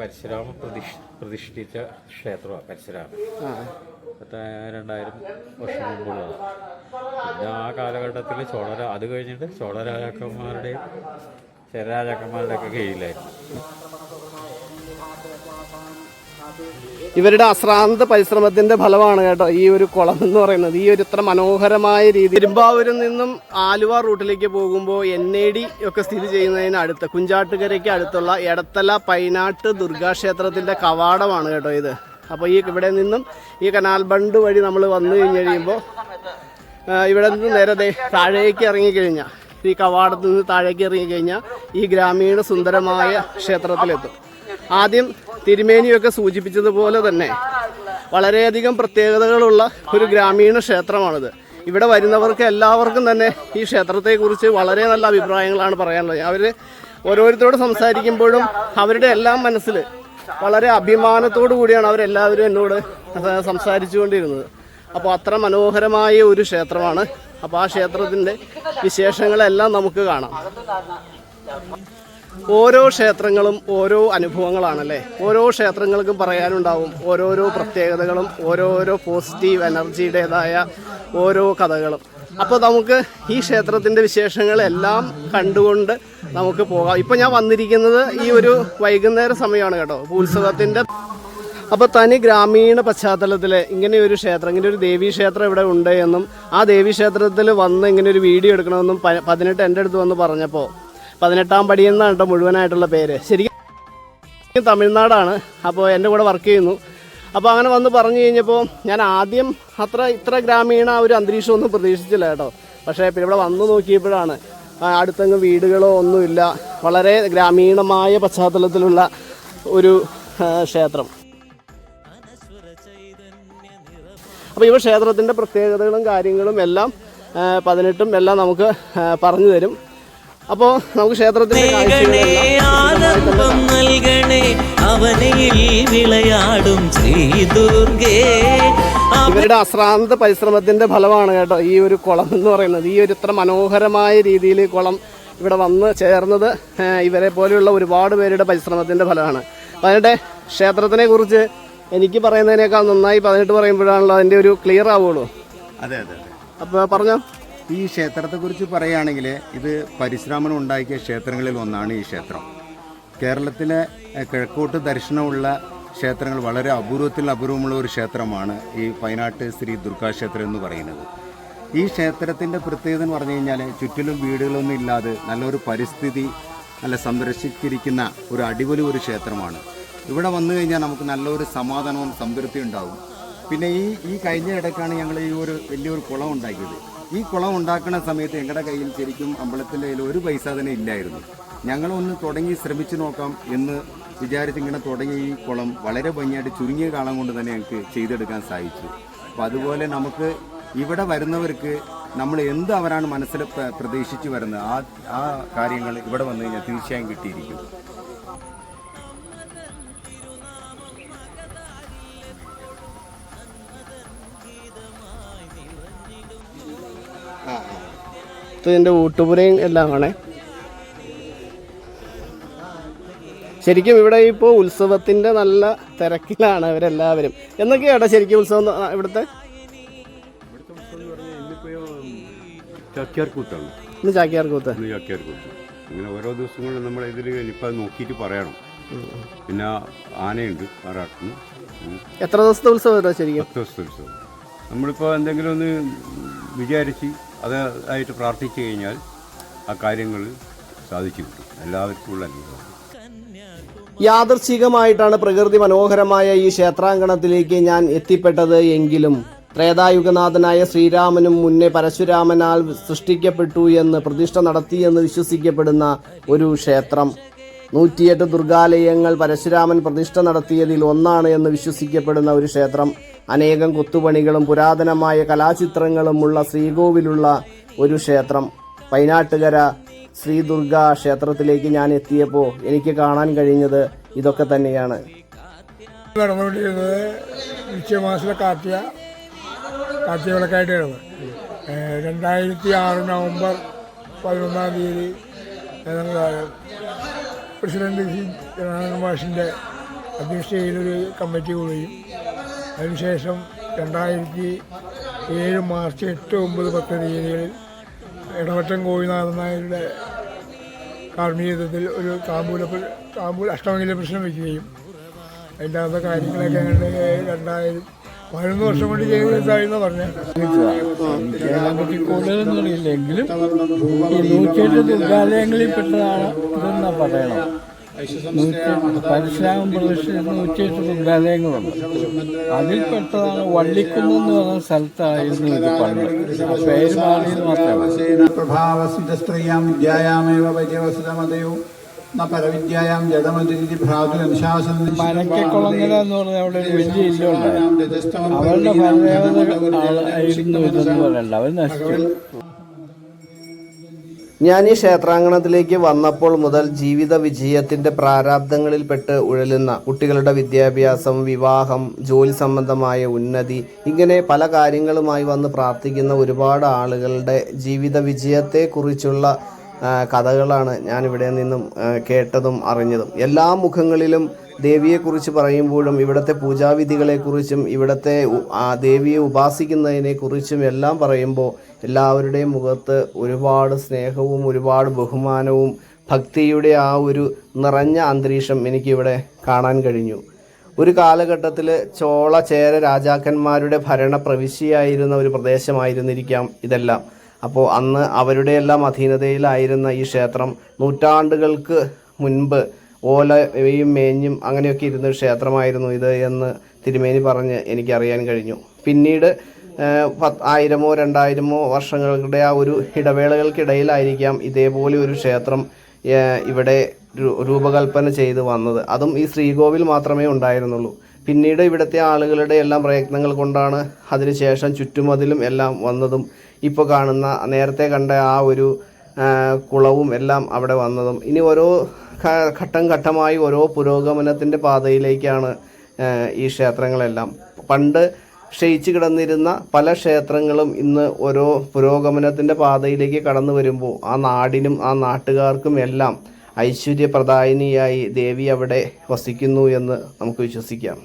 പരശുരാമ പ്രതിഷ്ഠ പ്രതിഷ്ഠിച്ച ക്ഷേത്രമാണ് പരശുരാമൻ. പത്ത് രണ്ടായിരം വർഷം മുമ്പുള്ളതാണ്. പിന്നെ ആ കാലഘട്ടത്തിൽ ചോളര അത് കഴിഞ്ഞിട്ട് ചോള രാജാക്കന്മാരുടെയും ചെറ രാജാക്കന്മാരുടെയൊക്കെ കീഴിലായിരുന്നു. ഇവരുടെ അശ്രാന്ത പരിശ്രമത്തിന്റെ ഫലമാണ് കേട്ടോ ഈ ഒരു കുളം എന്ന് പറയുന്നത്. ഈ ഒരു ഇത്ര മനോഹരമായ രീതി തിരുമ്പാവൂരിൽ നിന്നും ആലുവ റൂട്ടിലേക്ക് പോകുമ്പോൾ എൻ എ ഡി ഒക്കെ സ്ഥിതി ചെയ്യുന്നതിന് അടുത്ത് കുഞ്ചാട്ടുകരയ്ക്ക് അടുത്തുള്ള എടത്തല പൈനാട്ട് ദുർഗാക്ഷേത്രത്തിന്റെ കവാടമാണ് കേട്ടോ ഇത്. അപ്പോൾ ഈ ഇവിടെ നിന്നും ഈ കനാൽ ബണ്ട് വഴി നമ്മൾ വന്നു കഴിഞ്ഞ് കഴിയുമ്പോൾ ഇവിടെ നിന്ന് നേരെ താഴേക്ക് ഇറങ്ങിക്കഴിഞ്ഞാൽ ഈ കവാടത്ത് നിന്ന് താഴേക്ക് ഇറങ്ങിക്കഴിഞ്ഞാൽ ഈ ഗ്രാമീണ സുന്ദരമായ ക്ഷേത്രത്തിലെത്തും. ആദ്യം തിരുമേനിയൊക്കെ സൂചിപ്പിച്ചതുപോലെ തന്നെ വളരെയധികം പ്രത്യേകതകളുള്ള ഒരു ഗ്രാമീണ ക്ഷേത്രമാണിത്. ഇവിടെ വരുന്നവർക്ക് എല്ലാവർക്കും തന്നെ ഈ ക്ഷേത്രത്തെക്കുറിച്ച് വളരെ നല്ല അഭിപ്രായങ്ങളാണ് പറയാനുള്ളത്. അവർ ഓരോരുത്തരോട് സംസാരിക്കുമ്പോഴും അവരുടെ എല്ലാം മനസ്സിൽ വളരെ അഭിമാനത്തോടു കൂടിയാണ് അവരെല്ലാവരും എന്നോട് സംസാരിച്ചുകൊണ്ടിരുന്നത്. അപ്പോൾ അത്ര മനോഹരമായ ഒരു ക്ഷേത്രമാണ്. അപ്പോൾ ആ ക്ഷേത്രത്തിന്റെ വിശേഷങ്ങളെല്ലാം നമുക്ക് കാണാം. ഓരോ ക്ഷേത്രങ്ങളും ഓരോ അനുഭവങ്ങളാണല്ലേ? ഓരോ ക്ഷേത്രങ്ങൾക്കും പറയാനുണ്ടാവും ഓരോരോ പ്രത്യേകതകളും ഓരോരോ പോസിറ്റീവ് എനർജിയുടേതായ ഓരോ കഥകളും. അപ്പോൾ നമുക്ക് ഈ ക്ഷേത്രത്തിന്റെ വിശേഷങ്ങളെല്ലാം കണ്ടുകൊണ്ട് നമുക്ക് പോകാം. ഇപ്പം ഞാൻ വന്നിരിക്കുന്നത് ഈ ഒരു വൈകുന്നേര സമയമാണ് കേട്ടോ ഉത്സവത്തിന്റെ അപ്പോൾ തനി ഗ്രാമീണ പശ്ചാത്തലത്തിൽ ഇങ്ങനെ ഒരു ക്ഷേത്രം ഇങ്ങനെ ഒരു ദേവീ ക്ഷേത്രം ഇവിടെ ഉണ്ട് എന്നും ആ ദേവീ ക്ഷേത്രത്തിൽ വന്ന് ഇങ്ങനെ ഒരു വീഡിയോ എടുക്കണമെന്നും പതിനെട്ട് എന്റെ അടുത്ത് വന്ന് പറഞ്ഞപ്പോൾ പതിനെട്ടാം പടി എന്നാണ് കേട്ടോ മുഴുവനായിട്ടുള്ള പേര്. ശരിക്കും തമിഴ്നാടാണ്. അപ്പോൾ എന്റെ കൂടെ വർക്ക് ചെയ്യുന്നു. അപ്പോൾ അങ്ങനെ വന്ന് പറഞ്ഞു കഴിഞ്ഞപ്പോൾ ഞാൻ ആദ്യം അത്ര ഇത്ര ഗ്രാമീണ ഒരു അന്തരീക്ഷമൊന്നും പ്രതീക്ഷിച്ചില്ല കേട്ടോ. പക്ഷേ പിന്നെ ഇവിടെ വന്നു നോക്കിയപ്പോഴാണ് അടുത്തങ്ങ് വീടുകളോ ഒന്നുമില്ല. വളരെ ഗ്രാമീണമായ പശ്ചാത്തലത്തിലുള്ള ഒരു ക്ഷേത്രം. അപ്പോൾ ഇവ ക്ഷേത്രത്തിന്റെ പ്രത്യേകതകളും കാര്യങ്ങളും എല്ലാം പതിനെട്ടും എല്ലാം നമുക്ക് പറഞ്ഞു തരും. അപ്പോൾ നമുക്ക് നൽകണേ അവനയിൽ വിളയാടും ശ്രീ ദുർഗേ ഇവരുടെ അശ്രാന്ത പരിശ്രമത്തിന്റെ ഫലമാണ് കേട്ടോ ഈ ഒരു കുളം എന്ന് പറയുന്നത്. ഈ ഒരു ഇത്ര മനോഹരമായ രീതിയിൽ ഈ കുളം ഇവിടെ വന്ന് ചേർന്നത് ഇവരെ പോലെയുള്ള ഒരുപാട് പേരുടെ പരിശ്രമത്തിന്റെ ഫലമാണ്. അതിനിടെ അതിന്റെ ക്ഷേത്രത്തിനെ കുറിച്ച് എനിക്ക് പറയുന്നതിനേക്കാൾ നന്നായി പതിനെട്ട് പറയുമ്പോഴാണല്ലോ അതിന്റെ ഒരു ക്ലിയർ ആവുള്ളൂ. അതെ അതെ അതെ. അപ്പോൾ പറഞ്ഞോ? ഈ ക്ഷേത്രത്തെക്കുറിച്ച് പറയുകയാണെങ്കിൽ ഇത് പരിശ്രമണം ഉണ്ടാക്കിയ ക്ഷേത്രങ്ങളിൽ ഒന്നാണ് ഈ ക്ഷേത്രം. കേരളത്തിലെ കിഴക്കോട്ട് ദർശനമുള്ള ക്ഷേത്രങ്ങൾ വളരെ അപൂർവത്തിൽ അപൂർവമുള്ള ഒരു ക്ഷേത്രമാണ് ഈ പൈനാട്ട് ശ്രീ ദുർഗാക്ഷേത്രം എന്ന് പറയുന്നത്. ഈ ക്ഷേത്രത്തിന്റെ പ്രത്യേകത എന്ന് പറഞ്ഞു കഴിഞ്ഞാൽ ചുറ്റിലും വീടുകളൊന്നും ഇല്ലാതെ നല്ലൊരു പരിസ്ഥിതി നല്ല സംരക്ഷിച്ചിരിക്കുന്ന ഒരു അടിപൊളി ഒരു ക്ഷേത്രമാണ്. ഇവിടെ വന്നു കഴിഞ്ഞാൽ നമുക്ക് നല്ലൊരു സമാധാനവും സംതൃപ്തി ഉണ്ടാവും. പിന്നെ ഈ ഈ കഴിഞ്ഞ ഇടയ്ക്കാണ് ഞങ്ങൾ ഈ ഒരു വലിയൊരു കുളം ഉണ്ടാക്കിയത്. ഈ കുളം ഉണ്ടാക്കുന്ന സമയത്ത് ഞങ്ങളുടെ കയ്യിൽ ശരിക്കും അമ്പലത്തിന്റെ കയ്യിൽ ഒരു പൈസ തന്നെ ഇല്ലായിരുന്നു. ഞങ്ങളൊന്ന് തുടങ്ങി ശ്രമിച്ചു നോക്കാം എന്ന് വിചാരിച്ച് ഇങ്ങനെ തുടങ്ങിയ ഈ കുളം വളരെ ഭംഗിയായിട്ട് ചുരുങ്ങിയ കാലം കൊണ്ട് തന്നെ ഞങ്ങൾക്ക് ചെയ്തെടുക്കാൻ സാധിച്ചു. അപ്പോൾ അതുപോലെ നമുക്ക് ഇവിടെ വരുന്നവർക്ക് നമ്മൾ എന്ത് അവരാണ് മനസ്സിൽ പ്ര- പ്രതീക്ഷിച്ച് വരുന്നത്? ആ ആ കാര്യങ്ങൾ ഇവിടെ വന്നു കഴിഞ്ഞാൽ തീർച്ചയായും കിട്ടിയിരിക്കും. ഇതിന്റെ ഊട്ടുപുരയും എല്ലാം ആണേ. ശരിക്കും ഇവിടെ ഇപ്പോൾ ഉത്സവത്തിന്റെ നല്ല തിരക്കിലാണ് അവരെല്ലാവരും എന്നൊക്കെയാട്ടോ ശരിക്കും ഉത്സവം ഇവിടുത്തെ? ചാക്യാർകൂത്താണ്. ഇന്ന് ചാക്യാർകൂത്ത്. ചാക്യാർകൂത്ത്. ഇങ്ങനെ ഓരോ ദിവസങ്ങളിലും നമ്മൾ ഇതിൽ ഇനിയിപ്പോൾ നോക്കിയിട്ട് പറയണം. പിന്നെ ആനയുണ്ട് ആറാട്ടിന് എത്ര ദിവസത്തെ ഉത്സവം ശരിക്കും? പത്ത് ദിവസത്തെ ഉത്സവം. നമ്മളിപ്പോൾ എന്തെങ്കിലും ഒന്ന് വിചാരിച്ച് അതായിട്ട് പ്രാർത്ഥിച്ചു കഴിഞ്ഞാൽ ആ കാര്യങ്ങൾ സാധിച്ചു കിട്ടും. എല്ലാവർക്കും യാദർശികമായിട്ടാണ് പ്രകൃതി മനോഹരമായ ഈ ക്ഷേത്രാങ്കണത്തിലേക്ക് ഞാൻ എത്തിപ്പെട്ടത് എങ്കിലും ത്രേതായുഗനാഥനായ ശ്രീരാമനും മുന്നേ പരശുരാമനാൽ സൃഷ്ടിക്കപ്പെട്ടു എന്ന് പ്രതിഷ്ഠ നടത്തിയെന്ന് വിശ്വസിക്കപ്പെടുന്ന ഒരു ക്ഷേത്രം. നൂറ്റിയെട്ട് ദുർഗാലയങ്ങൾ പരശുരാമൻ പ്രതിഷ്ഠ നടത്തിയതിൽ ഒന്നാണ് എന്ന് വിശ്വസിക്കപ്പെടുന്ന ഒരു ക്ഷേത്രം. അനേകം കൊത്തുപണികളും പുരാതനമായ കലാചിത്രങ്ങളും ഉള്ള ശ്രീകോവിലുള്ള ഒരു ക്ഷേത്രം. പൈനാട്ടുകര ശ്രീ ദുർഗ ക്ഷേത്രത്തിലേക്ക് ഞാൻ എത്തിയപ്പോൾ എനിക്ക് കാണാൻ കഴിഞ്ഞത് ഇതൊക്കെ തന്നെയാണ്. രണ്ടായിരത്തി ആറ് നവംബർ പതിനൊന്നാം തീയതി പ്രസിഡന്റ് സി ജനാർദ്ദന മാഷിന്റെ അധ്യക്ഷതയിലൊരു കമ്മിറ്റി കൂടുകയും അതിനുശേഷം രണ്ടായിരത്തി ഏഴ് മാർച്ച് എട്ട് ഒമ്പത് പത്ത് തീയതികളിൽ ഇടവറ്റം ഗോപിനാഥൻ നായരുടെ കാർമ്മികത്വത്തിൽ ഒരു താമ്പൂല താമ്പൂല അഷ്ടമംഗല പ്രശ്നം വയ്ക്കുകയും അതിന്റെ അകത്തെ കാര്യങ്ങളൊക്കെ രണ്ടായിരം പതിനൊന്ന് വർഷം കൊണ്ട് ചെയ്തതായിരുന്നു പറഞ്ഞത് കൂടുതലൊന്നും അറിയില്ലെങ്കിലും ഈ നൂറ്റിയെട്ട് ദുർഗാലയങ്ങളിൽ പെട്ടതാണ് ഇതെന്നാ പറയണം. പരശുരാമൻ പ്രതിഷ്ഠിച്ച നൂറ്റിയെട്ട് ദുർഗാലയങ്ങളുണ്ട്. അതിൽ പെട്ടതാണ് വള്ളിക്കുന്ന് എന്ന് പറഞ്ഞ സ്ഥലത്തായിരുന്നു ഇത് പണ്ട്. പേര് മാറിയത് മാത്രമേ മനക്കക്കുളങ്ങര എന്ന് പറഞ്ഞ അവിടെ ഒരു വലിയ ഇല്ലുണ്ടായിരുന്നു അവരുടെ ഫലദേവത ആയിരുന്നു ഇതെന്ന് അവർ നശിച്ചു. ഞാൻ ഈ ക്ഷേത്രാങ്കണത്തിലേക്ക് വന്നപ്പോൾ മുതൽ ജീവിത വിജയത്തിന്റെ പ്രാരാബ്ദങ്ങളിൽപ്പെട്ട് ഉഴലുന്ന കുട്ടികളുടെ വിദ്യാഭ്യാസം വിവാഹം ജോലി സംബന്ധമായ ഉന്നതി ഇങ്ങനെ പല കാര്യങ്ങളുമായി വന്ന് പ്രാർത്ഥിക്കുന്ന ഒരുപാട് ആളുകളുടെ ജീവിത വിജയത്തെക്കുറിച്ചുള്ള കഥകളാണ് ഞാൻ ഇവിടെ നിന്നും കേട്ടതും അറിഞ്ഞതും. എല്ലാ മുഖങ്ങളിലും ദേവിയെക്കുറിച്ച് പറയുമ്പോഴും ഇവിടുത്തെ പൂജാവിധികളെക്കുറിച്ചും ഇവിടുത്തെ ദേവിയെ ഉപാസിക്കുന്നതിനെക്കുറിച്ചും എല്ലാം പറയുമ്പോൾ എല്ലാവരുടെയും മുഖത്ത് ഒരുപാട് സ്നേഹവും ഒരുപാട് ബഹുമാനവും ഭക്തിയുടെ ആ ഒരു നിറഞ്ഞ അന്തരീക്ഷം എനിക്കിവിടെ കാണാൻ കഴിഞ്ഞു. ഒരു കാലഘട്ടത്തിൽ ചോള ചേര രാജാക്കന്മാരുടെ ഭരണ പ്രവിശ്യയായിരുന്ന ഒരു പ്രദേശമായിരുന്നിരിക്കാം ഇതെല്ലാം. അപ്പോൾ അന്ന് അവരുടെ എല്ലാം അധീനതയിലായിരുന്ന ഈ ക്ഷേത്രം നൂറ്റാണ്ടുകൾക്ക് മുൻപ് ഓലയും മേഞ്ഞും അങ്ങനെയൊക്കെ ഇരുന്ന ക്ഷേത്രമായിരുന്നു ഇത് എന്ന് തിരുമേനി പറഞ്ഞ് എനിക്കറിയാൻ കഴിഞ്ഞു. പിന്നീട് ആയിരമോ രണ്ടായിരമോ വർഷങ്ങളുടെ ആ ഒരു ഇടവേളകൾക്കിടയിലായിരിക്കാം ഇതേപോലെ ഒരു ക്ഷേത്രം ഇവിടെ രൂപകൽപ്പന ചെയ്ത് വന്നത്. അതും ഈ ശ്രീകോവിൽ മാത്രമേ ഉണ്ടായിരുന്നുള്ളൂ. പിന്നീട് ഇവിടുത്തെ ആളുകളുടെ എല്ലാം പ്രയത്നങ്ങൾ കൊണ്ടാണ് അതിനുശേഷം ചുറ്റുമതിലും എല്ലാം വന്നതും ഇപ്പോൾ കാണുന്ന നേരത്തെ കണ്ട ആ ഒരു കുളവും എല്ലാം അവിടെ വന്നതും. ഇനി ഓരോ ഘട്ടം ഘട്ടമായി ഓരോ പുരോഗമനത്തിന്റെ പാതയിലേക്കാണ് ഈ ക്ഷേത്രങ്ങളെല്ലാം. പണ്ട് ക്ഷയിച്ചു കിടന്നിരുന്ന പല ക്ഷേത്രങ്ങളും ഇന്ന് ഓരോ പുരോഗമനത്തിന്റെ പാതയിലേക്ക് കടന്നു വരുമ്പോൾ ആ നാടിനും ആ നാട്ടുകാർക്കും എല്ലാം ഐശ്വര്യപ്രദായിനിയായി ദേവി അവിടെ വസിക്കുന്നു എന്ന് നമുക്ക് വിശ്വസിക്കാം.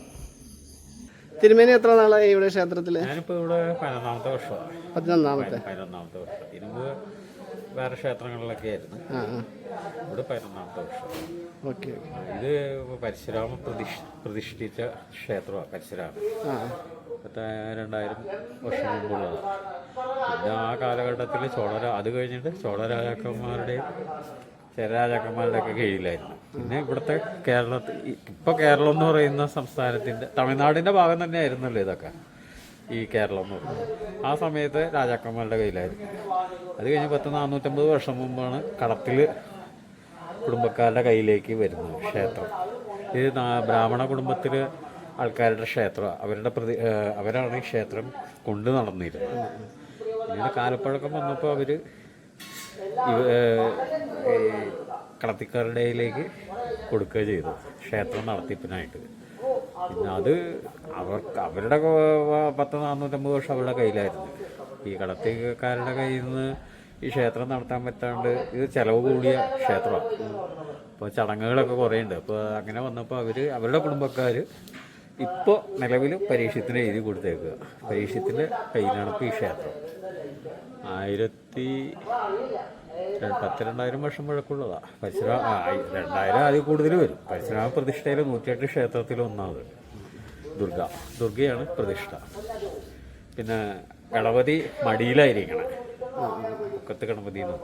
തിരുമേനി എത്ര നാളായി ഇവിടെ ക്ഷേത്രത്തിൽ ഞാനിപ്പോൾ ഇവിടെ പതിനൊന്നാമത്തെ വർഷമാണ്. പതിനൊന്നാമത്തെ. പതിനൊന്നാമത്തെ വർഷം. വേറെ ക്ഷേത്രങ്ങളിലൊക്കെ ആയിരുന്നു. ആ ആ. ഇവിടെ പതിനൊന്നാമത്തെ വർഷം. ഓക്കെ ഇത് പരശുരാമ പ്രതിഷ്ഠ പ്രതിഷ്ഠിച്ച ക്ഷേത്രമാണ് പരശുരാമൻ ആ. പത്ത് രണ്ടായിരം വർഷം മുമ്പുള്ളതാണ്. പിന്നെ ആ കാലഘട്ടത്തിൽ ചോള അത് കഴിഞ്ഞിട്ട് ചോള രാജാക്കന്മാരുടെയും ചേര രാജാക്കന്മാരുടെ ഒക്കെ കീഴിലായിരുന്നു. പിന്നെ ഇവിടുത്തെ കേരളത്തിൽ ഇപ്പോൾ കേരളം എന്ന് പറയുന്ന സംസ്ഥാനത്തിന്റെ തമിഴ്നാടിന്റെ ഭാഗം തന്നെ ആയിരുന്നല്ലോ ഇതൊക്കെ. ഈ കേരളം എന്ന് പറയുന്നത്. ആ സമയത്ത് രാജാക്കന്മാരുടെ കയ്യിലായിരുന്നു. അത് കഴിഞ്ഞ് പത്ത് നാനൂറ്റമ്പത് വർഷം മുമ്പാണ് കടത്തിൽ കുടുംബക്കാരുടെ കയ്യിലേക്ക് വരുന്നത് ക്ഷേത്രം. ഇത് ബ്രാഹ്മണ കുടുംബത്തിൽ ആൾക്കാരുടെ ക്ഷേത്രം. അവരുടെ പ്രതി അവരാണ് ഈ ക്ഷേത്രം കൊണ്ടു നടന്നിരുന്നത്. പിന്നീട് കാലപ്പഴക്കം വന്നപ്പോൾ അവർ കളത്തിക്കാരുടെ കയ്യിലേക്ക് കൊടുക്കുക ചെയ്തു ക്ഷേത്രം നടത്തിപ്പിനായിട്ട്. പിന്നെ അത് അവർക്ക് അവരുടെ പത്ത് നാനൂറ്റമ്പത് വർഷം അവരുടെ കയ്യിലായിരുന്നു. ഈ കടത്തിക്കാരുടെ കയ്യിൽ നിന്ന് ഈ ക്ഷേത്രം നടത്താൻ പറ്റാണ്ട് ഇത് ചിലവ് കൂടിയ ക്ഷേത്രമാണ് അപ്പോൾ ചടങ്ങുകളൊക്കെ കുറേ ഉണ്ട് അപ്പോൾ അങ്ങനെ വന്നപ്പോൾ അവർ അവരുടെ കുടുംബക്കാർ ഇപ്പോൾ നിലവിൽ പരീക്ഷത്തിന് എഴുതി കൊടുത്തേക്കുക. പരീക്ഷത്തിന്റെ കയ്യിലാണ് ഇപ്പോൾ ഈ ക്ഷേത്രം. ആയിരത്തി പത്ത് രണ്ടായിരം വർഷം മുഴക്കുള്ളതാ ആയി- രണ്ടായിരം അതിൽ കൂടുതൽ വരും. പരശുരാമ പ്രതിഷ്ഠയിലെ നൂറ്റിയെട്ട് ക്ഷേത്രത്തിൽ ഒന്നാമത് ദുർഗ. ദുർഗയാണ് പ്രതിഷ്ഠ. പിന്നെ ഗണപതി മടിയിലായിരിക്കണം. മുക്കത്ത് ഗണപതി എന്ന്.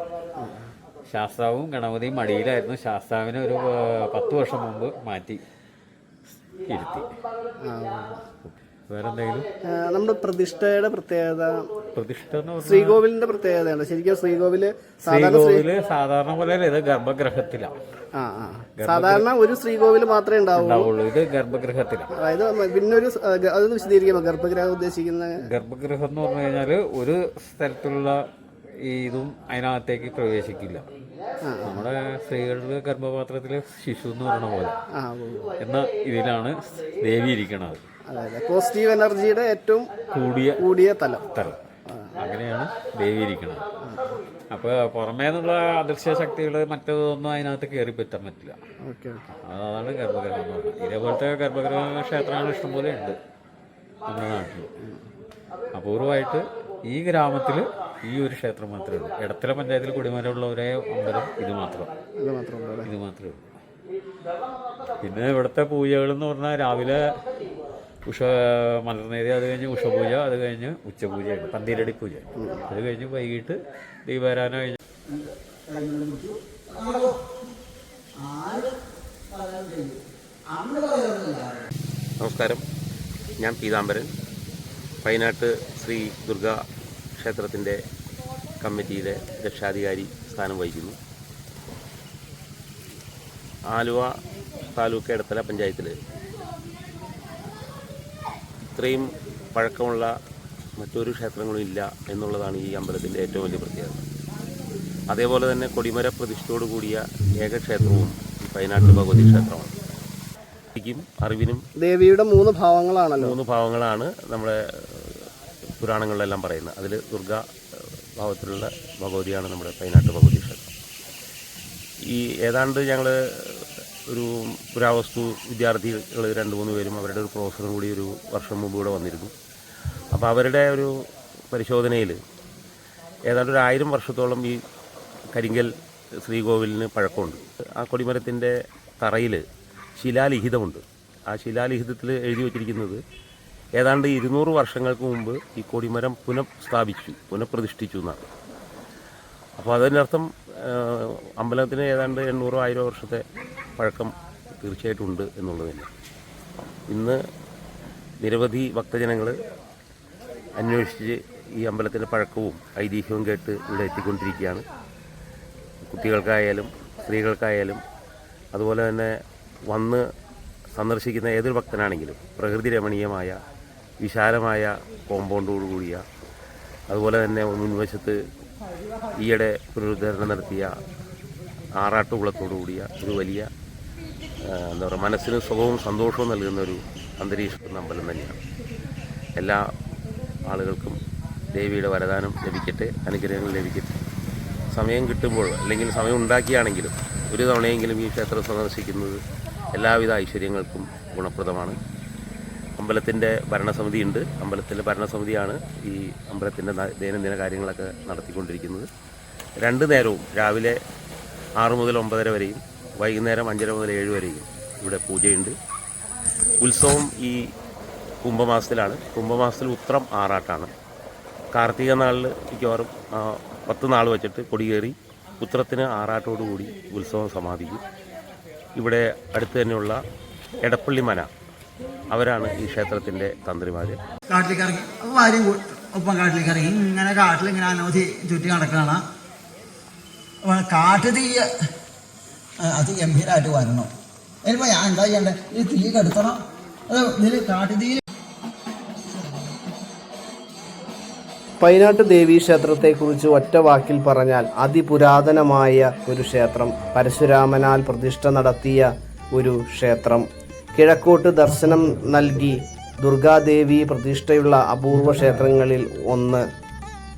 ശാസ്താവും ഗണപതിയും മടിയിലായിരുന്നു. ശാസ്താവിനെ ഒരു പത്ത് വർഷം മുമ്പ് മാറ്റി ഇരുത്തി. നമ്മുടെ പ്രതിഷ്ഠയുടെ പ്രത്യേകത. ശ്രീകോവിലിന്റെ പ്രത്യേകതയാണ്. ശരിക്കും ശ്രീകോവിൽ ശ്രീകോവിൽ സാധാരണ പോലെ ഇത് ഗർഭഗ്രഹത്തിലാണ് സാധാരണ ഒരു ശ്രീകോവിൽ മാത്രമേ ഉണ്ടാവൂ ഉണ്ടാവുള്ളൂ ഇത് ഗർഭഗ്രഹത്തിലാണ് അതായത് പിന്നെ ഒരു അതൊന്ന് വിശദീകരിക്കുമോ? ഗർഭഗ്രഹം ഉദ്ദേശിക്കുന്ന ഗർഭഗ്രഹം എന്ന് പറഞ്ഞു കഴിഞ്ഞാൽ ഒരു സ്ഥലത്തുള്ള ഇതും അതിനകത്തേക്ക് പ്രവേശിക്കില്ല. നമ്മുടെ സ്ത്രീകളുടെ ഗർഭപാത്രത്തിലെ ശിശു എന്ന് പറയുന്ന പോലെ. എന്ന ഇതിലാണ് ദേവി ഇരിക്കണത്. അതായത് പോസിറ്റീവ് എനർജിയുടെ ഏറ്റവും കൂടിയ കൂടിയ തലം. തലം. അങ്ങനെയാണ് ദേവി ഇരിക്കുന്നത് അപ്പോൾ പുറമേ നിന്നുള്ള അദൃശ്യ ശക്തികൾ മറ്റൊന്നും അതിനകത്ത് കയറി പറ്റാൻ പറ്റില്ല അതാണ് ഗർഭഗ്രഹം. എന്ന് പറയുന്നത് ഇതേപോലത്തെ ഗർഭഗ്രഹ ക്ഷേത്രങ്ങൾ ഇഷ്ടംപോലെ ഉണ്ട് നമ്മുടെ നാട്ടിൽ അപൂർവമായിട്ട് ഈ ഗ്രാമത്തിൽ ഈ ഒരു ക്ഷേത്രം മാത്രമേ ഉള്ളൂ. ഇടത്തല പഞ്ചായത്തിൽ കുടിമരമുള്ള ഒരേ അമ്പലം ഇത് മാത്രം. ഇത് മാത്രമേ ഉള്ളൂ പിന്നെ ഇവിടുത്തെ പൂജകൾ എന്ന് പറഞ്ഞാൽ രാവിലെ ഉഷ മലർന്നേരി അത് കഴിഞ്ഞ് ഉഷപൂജ അത് കഴിഞ്ഞ് ഉച്ചപൂജയാണ് പന്തീരടി പൂജ. അത് കഴിഞ്ഞ് വൈകിട്ട് ദീപാരാധന കഴിഞ്ഞ് നമസ്കാരം. ഞാൻ പീതാംബരൻ. വയനാട്ട് ശ്രീ ദുർഗ ക്ഷേത്രത്തിന്റെ കമ്മിറ്റിയിലെ രക്ഷാധികാരി സ്ഥാനം വഹിക്കുന്നു. ആലുവ താലൂക്ക് ഇടത്തല പഞ്ചായത്തിൽ ഇത്രയും പഴക്കമുള്ള മറ്റൊരു ക്ഷേത്രങ്ങളും ഇല്ല എന്നുള്ളതാണ് ഈ അമ്പലത്തിന്റെ ഏറ്റവും വലിയ പ്രത്യേകത. അതേപോലെ തന്നെ കൊടിമര പ്രതിഷ്ഠയോട് കൂടിയ ഏക ക്ഷേത്രവും ഈ വയനാട്ട് ഭഗവതി ക്ഷേത്രമാണ്. അറിവിനും ദേവിയുടെ മൂന്ന് ഭാവങ്ങളാണല്ലോ. മൂന്ന് ഭാവങ്ങളാണ് നമ്മുടെ പുരാണങ്ങളിലെല്ലാം പറയുന്നത്. അതിൽ ദുർഗ ഭാവത്തിലുള്ള ഭഗവതിയാണ് നമ്മുടെ പൈനാട്ട് ഭഗവതി ക്ഷേത്രം. ഈ ഏതാണ്ട് ഞങ്ങൾ ഒരു പുരാവസ്തു വിദ്യാർത്ഥികൾ രണ്ട് മൂന്ന് പേരും അവരുടെ ഒരു പ്രൊഫസറും കൂടി ഒരു വർഷം മുമ്പ് ഇവിടെ വന്നിരുന്നു. അപ്പോൾ അവരുടെ ഒരു പരിശോധനയിൽ ഏതാണ്ട് ഒരു ആയിരം വർഷത്തോളം ഈ കരിങ്കൽ ശ്രീകോവിലിന് പഴക്കമുണ്ട്. ആ കൊടിമരത്തിന്റെ തറയിൽ ശിലാലിഖിതമുണ്ട്. ആ ശിലാലിഖിതത്തിൽ എഴുതി വച്ചിരിക്കുന്നത് ഏതാണ്ട് ഇരുന്നൂറ് വർഷങ്ങൾക്ക് മുമ്പ് ഈ കൊടിമരം പുനഃസ്ഥാപിച്ചു പുനഃപ്രതിഷ്ഠിച്ചു എന്നാണ്. അപ്പോൾ അതിനർത്ഥം അമ്പലത്തിന് ഏതാണ്ട് എണ്ണൂറോ ആയിരോ വർഷത്തെ പഴക്കം തീർച്ചയായിട്ടും ഉണ്ട് എന്നുള്ളത് തന്നെ ഇന്ന് നിരവധി ഭക്തജനങ്ങൾ അന്വേഷിച്ച് ഈ അമ്പലത്തിന്റെ പഴക്കവും ഐതിഹ്യവും കേട്ട് ഇവിടെ എത്തിക്കൊണ്ടിരിക്കുകയാണ്. കുട്ടികൾക്കായാലും സ്ത്രീകൾക്കായാലും അതുപോലെ തന്നെ വന്ന് സന്ദർശിക്കുന്ന ഏതൊരു ഭക്തനാണെങ്കിലും പ്രകൃതി രമണീയമായ വിശാലമായ കോമ്പൗണ്ടോട് കൂടിയ അതുപോലെ തന്നെ മുൻവശത്ത് ഈയിടെ പുനരുദ്ധാരണം നടത്തിയ ആറാട്ടുകുളത്തോടുകൂടിയ ഒരു വലിയ എന്താ പറയുക മനസ്സിന് സുഖവും സന്തോഷവും നൽകുന്ന ഒരു അന്തരീക്ഷം അമ്പലം തന്നെയാണ്. എല്ലാ ആളുകൾക്കും ദേവിയുടെ വരദാനം ലഭിക്കട്ടെ അനുഗ്രഹങ്ങൾ ലഭിക്കട്ടെ. സമയം കിട്ടുമ്പോൾ അല്ലെങ്കിൽ സമയം ഉണ്ടാക്കിയാണെങ്കിലും ഒരു തവണയെങ്കിലും ഈ ക്ഷേത്രം സന്ദർശിക്കുന്നത് എല്ലാവിധ ഐശ്വര്യങ്ങൾക്കും ഗുണപ്രദമാണ്. അമ്പലത്തിന്റെ ഭരണസമിതി ഉണ്ട് അമ്പലത്തിന്റെ ഭരണസമിതിയാണ് ഈ അമ്പലത്തിന്റെ ദൈനംദിന കാര്യങ്ങളൊക്കെ നടത്തിക്കൊണ്ടിരിക്കുന്നത്. രണ്ട് നേരവും രാവിലെ ആറ് മുതൽ ഒമ്പതര വരെയും വൈകുന്നേരം അഞ്ചര മുതൽ ഏഴ് വരെയും ഇവിടെ പൂജയുണ്ട്. ഉത്സവം ഈ കുംഭമാസത്തിലാണ്. കുംഭമാസത്തിൽ ഉത്രം ആറാട്ടാണ്. കാർത്തിക നാളിൽ മിക്കവാറും പത്ത് നാൾ വെച്ചിട്ട് കൊടിയേറി ഉത്രത്തിന് ആറാട്ടോടുകൂടി ഉത്സവം സമാപിക്കും. ഇവിടെ അടുത്ത് തന്നെയുള്ള എടപ്പള്ളി മന അവരാണ് ഈ ക്ഷേത്രത്തിന്റെ തന്ത്രിമാർ കാട്ടിലേക്ക് ഇറങ്ങി ഭാര്യയും ഒപ്പം കാട്ടിലേക്ക് ഇറങ്ങി ഇങ്ങനെ കാട്ടിൽ ഇങ്ങനെ അനവധി ചുറ്റി നടക്കണം കാട്ടു തീ ആ, അത് ഗംഭീരമായിട്ട് വരണം. ഇനിയിപ്പോൾ ഞാൻ എന്താ ചെയ്യണ്ടേ? ഈ തീ കെടുത്തണം. അത് ഇതിൽ കാട്ടു തീ പൈനാട്ട് ദേവീ ക്ഷേത്രത്തെക്കുറിച്ച് ഒറ്റ വാക്കിൽ പറഞ്ഞാൽ അതിപുരാതനമായ ഒരു ക്ഷേത്രം. പരശുരാമനാൽ പ്രതിഷ്ഠ നടത്തിയ ഒരു ക്ഷേത്രം. കിഴക്കോട്ട് ദർശനം നൽകി ദുർഗാദേവി പ്രതിഷ്ഠയുള്ള അപൂർവ ക്ഷേത്രങ്ങളിൽ ഒന്ന്.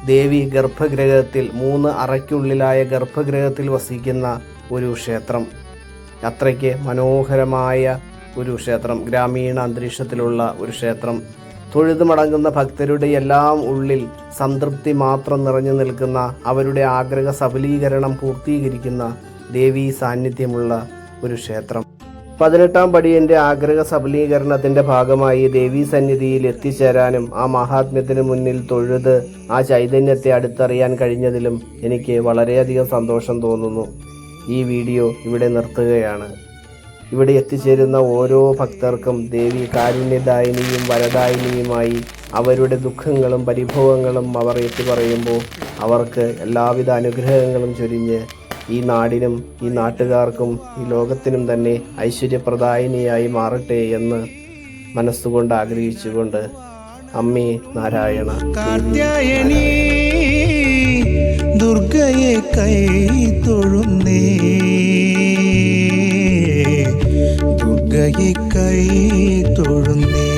ദേവി ഗർഭഗ്രഹത്തിൽ മൂന്ന് അറയ്ക്കുള്ളിലായ ഗർഭഗ്രഹത്തിൽ വസിക്കുന്ന ഒരു ക്ഷേത്രം. അത്രയ്ക്ക് മനോഹരമായ ഒരു ക്ഷേത്രം ഗ്രാമീണ അന്തരീക്ഷത്തിലുള്ള ഒരു ക്ഷേത്രം. തൊഴുതു മടങ്ങുന്ന ഭക്തരുടെ എല്ലാം ഉള്ളിൽ സംതൃപ്തി മാത്രം നിറഞ്ഞു നിൽക്കുന്ന അവരുടെ ആഗ്രഹ സഫലീകരണം പൂർത്തീകരിക്കുന്ന ദേവീ സാന്നിധ്യമുള്ള ഒരു ക്ഷേത്രം. പതിനെട്ടാം പടിയന്റെ ആഗ്രഹ സഫലീകരണത്തിന്റെ ഭാഗമായി ദേവീ സന്നിധിയിൽ എത്തിച്ചേരാനും ആ മഹാത്മ്യത്തിന് മുന്നിൽ തൊഴുത് ആ ചൈതന്യത്തെ അടുത്തറിയാൻ കഴിഞ്ഞതിലും എനിക്ക് വളരെയധികം സന്തോഷം തോന്നുന്നു. ഈ വീഡിയോ ഇവിടെ നിർത്തുകയാണ്. ഇവിടെ എത്തിച്ചേരുന്ന ഓരോ ഭക്തർക്കും ദേവി കാരുണ്യദായിനിയും വരദായിനിയുമായി അവരുടെ ദുഃഖങ്ങളും പരിഭവങ്ങളും അവർ എത്തി പറയുമ്പോൾ അവർക്ക് എല്ലാവിധ അനുഗ്രഹങ്ങളും ചൊരിഞ്ഞ് ഈ നാടിനും ഈ നാട്ടുകാർക്കും ഈ ലോകത്തിനും തന്നെ ഐശ്വര്യപ്രദായിനിയായി മാറട്ടെ എന്ന് മനസ്സുകൊണ്ട് ആഗ്രഹിച്ചുകൊണ്ട് അമ്മേ നാരായണ കാർത്യായണി ദുർഗയെ കൈ തൊഴുന്നേ. ദുർഗയെ കൈ തൊഴുന്നേ.